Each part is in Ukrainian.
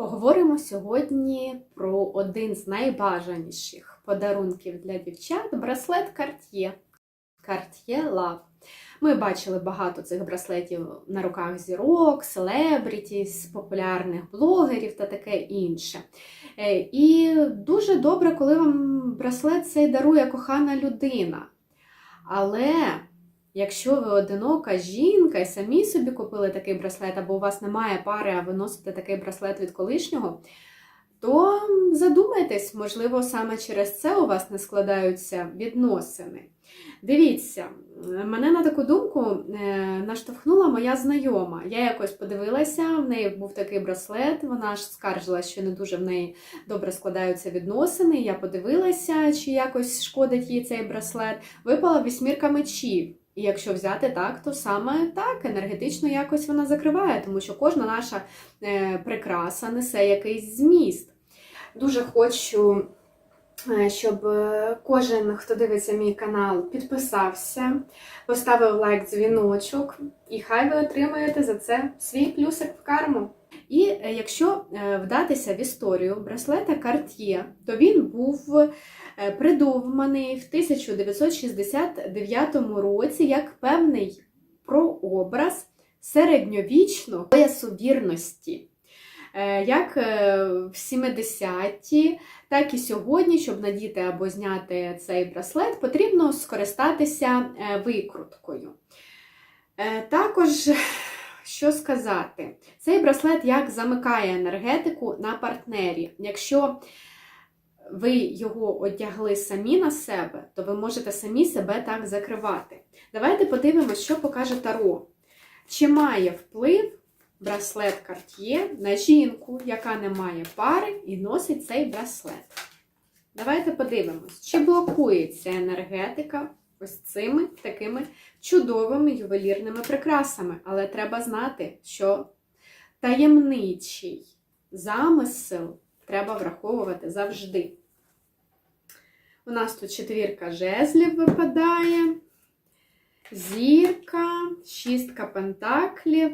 Поговоримо сьогодні про один з найбажаніших подарунків для дівчат браслет Cartier. Cartier Love. Ми бачили багато цих браслетів на руках зірок, селебрітіс, популярних блогерів та таке інше. Е, І дуже добре, коли вам браслет цей дарує кохана людина. Але якщо ви одинока жінка і самі собі купили такий браслет, або у вас немає пари, а ви носите такий браслет від колишнього, то задумайтесь, можливо, саме через це у вас не складаються відносини. Дивіться, мене на таку думку е, наштовхнула моя знайома. Я якось подивилася, в неї був такий браслет, вона ж скаржила, що не дуже в неї добре складаються відносини. Я подивилася, чи якось шкодить їй цей браслет. Випала вісьмірка мечів. І якщо взяти так, то саме так, енергетично якось вона закриває, тому що кожна наша е, прикраса несе якийсь зміст. Дуже хочу, щоб е, кожен, хто дивиться мій канал, підписався, поставив лайк дзвіночок, і хай ви отримаєте за це свій плюсик в карму. І е, якщо е, вдатися в історію браслета Cartier, то він був е, придуманий в 1969 році як певний прообраз вірності. Е, Як е, в 70-ті, так і сьогодні, щоб надіти або зняти цей браслет, потрібно скористатися е, викруткою. Е, Також, що сказати, цей браслет як замикає енергетику на партнері. Якщо ви його одягли самі на себе, то ви можете самі себе так закривати. Давайте подивимося, що покаже Таро. Чи має вплив браслет Cartier на жінку, яка не має пари і носить цей браслет? Давайте подивимось, чи блокується енергетика ось цими такими чудовими ювелірними прикрасами. Але треба знати, що таємничий замисел треба враховувати завжди. У нас тут четвірка жезлів випадає, зірка, шістка пентаклів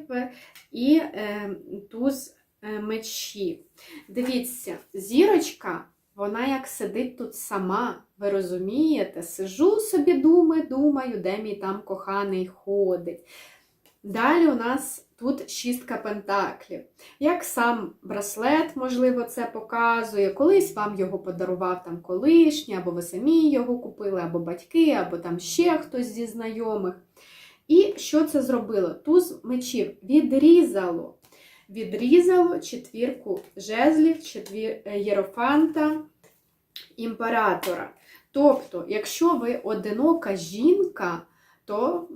і е, туз е, мечів. Дивіться, зірочка, вона як сидить тут сама, ви розумієте? Сижу собі, думаю, думаю, де мій там коханий ходить. Далі у нас тут шістка пентаклів. Як сам браслет, можливо, це показує. Колись вам його подарував там колишній, або ви самі його купили, або батьки, або там ще хтось зі знайомих. І що це зробило? Туз мечів відрізало. Відрізало четвірку жезлів, четвір... єрофанта, імператора. Тобто, якщо ви одинока жінка, то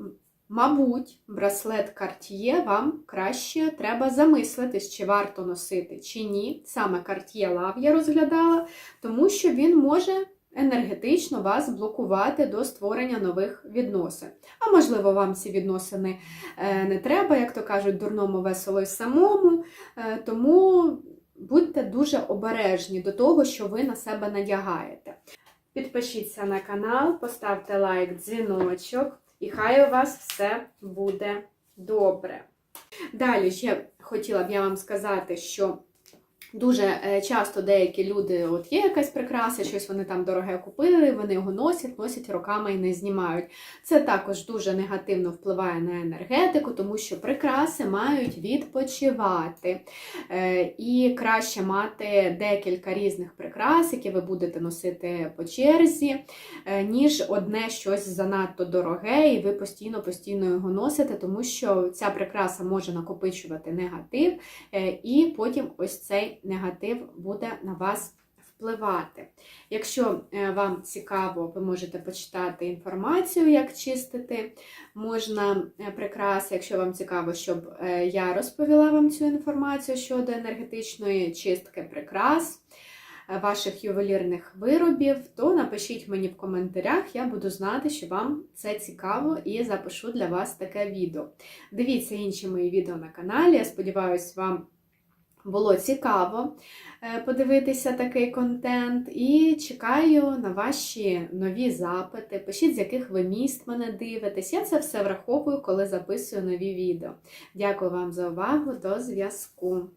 Мабуть, браслет Cartier вам краще треба замислитись, чи варто носити, чи ні. Саме Cartier Love я розглядала, тому що він може енергетично вас блокувати до створення нових відносин. А можливо, вам ці відносини е, не треба, як то кажуть, дурному весело й самому. Е, Тому будьте дуже обережні до того, що ви на себе надягаєте. Підпишіться на канал, поставте лайк, дзвіночок. І хай у вас все буде добре. Далі ще хотіла б я вам сказати, що дуже е, часто деякі люди, от є якась прикраса, щось вони там дороге купили, вони його носять, носять роками і не знімають. Це також дуже негативно впливає на енергетику, тому що прикраси мають відпочивати. Е, І краще мати декілька різних прикрас, які ви будете носити по черзі, е, ніж одне щось занадто дороге, і ви постійно-постійно його носите, тому що ця прикраса може накопичувати негатив, і потім ось цей негатив буде на вас впливати. Якщо е, вам цікаво, ви можете почитати інформацію, як чистити можна е, прикраси. Якщо вам цікаво, щоб е, я розповіла вам цю інформацію щодо енергетичної чистки прикрас. Ваших ювелірних виробів, то напишіть мені в коментарях, я буду знати, що вам це цікаво, і запишу для вас таке відео. Дивіться інші мої відео на каналі. Я сподіваюся, вам було цікаво е, подивитися такий контент. І чекаю на ваші нові запити. Пишіть, з яких ви міст мене дивитесь. Я це все враховую, коли записую нові відео. Дякую вам за увагу, до зв'язку!